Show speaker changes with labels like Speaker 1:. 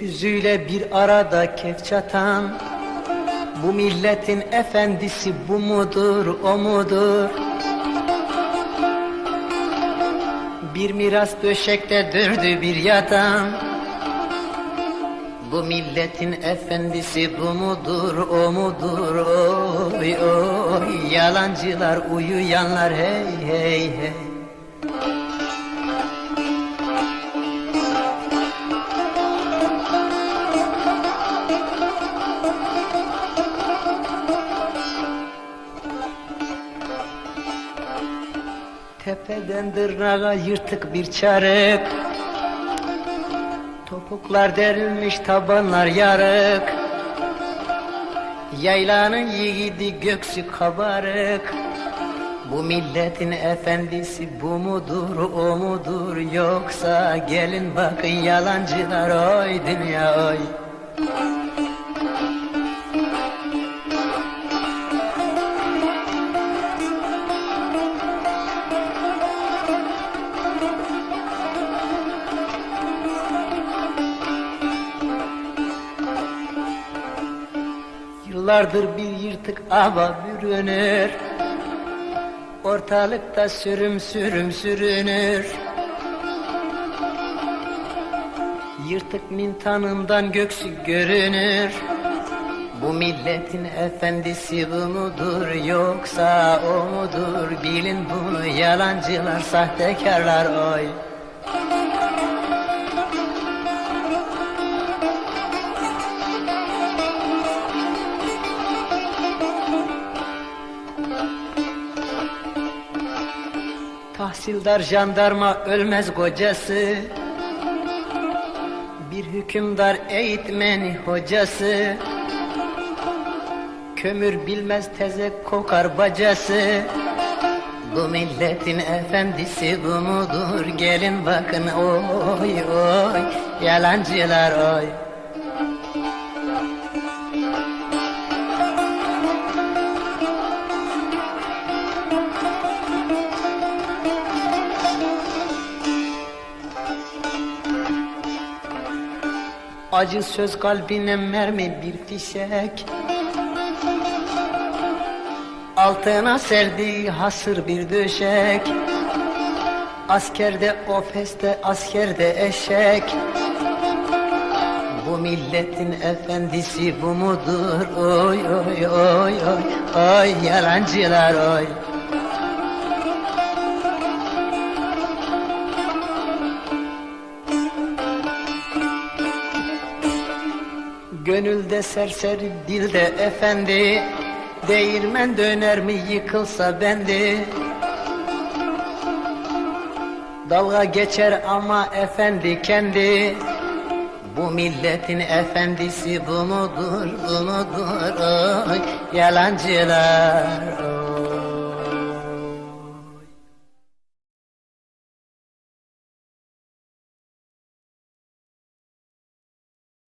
Speaker 1: Gökyüzüyle bir arada kef çatan Bu milletin efendisi bu mudur o mudur? Bir miras döşekte dürdü bir yatan Bu milletin efendisi bu mudur o mudur? Oy oy Yalancılar uyuyanlar hey hey hey Tepeden tırnağa yırtık bir çarık Topuklar derilmiş tabanlar yarık. Yaylanın yiğidi göksü kabarık. Bu milletin efendisi bu mudur o mudur? Yoksa gelin bakın yalancılar oy dünya oy Yıllardır bir yırtık ava bürünür. Ortalıkta sürüm sürüm sürünür. Yırtık mintanından göksü görünür. Bu milletin efendisi bu mudur yoksa o mudur? Bilin bunu yalancılar sahtekarlar oy Tahsildar jandarma ölmez kocası. Bir hükümdar eğitmeni hocası. Kömür bilmez teze kokar bacası. Bu milletin efendisi bu mudur? Gelin bakın oy oy. Yalancılar oy Acı söz kalbine mermi bir fişek. Altına serdiği hasır bir döşek. Askerde ofeste askerde eşek. Bu milletin efendisi bu mudur? Oy oy oy oy. Oy yalancılar oy Gönülde serseri dilde efendi. Değirmen döner mi yıkılsa bendi. Dalga geçer ama efendi kendi. Bu milletin efendisi bu mudur bu mudur? Oy Yalancılar oy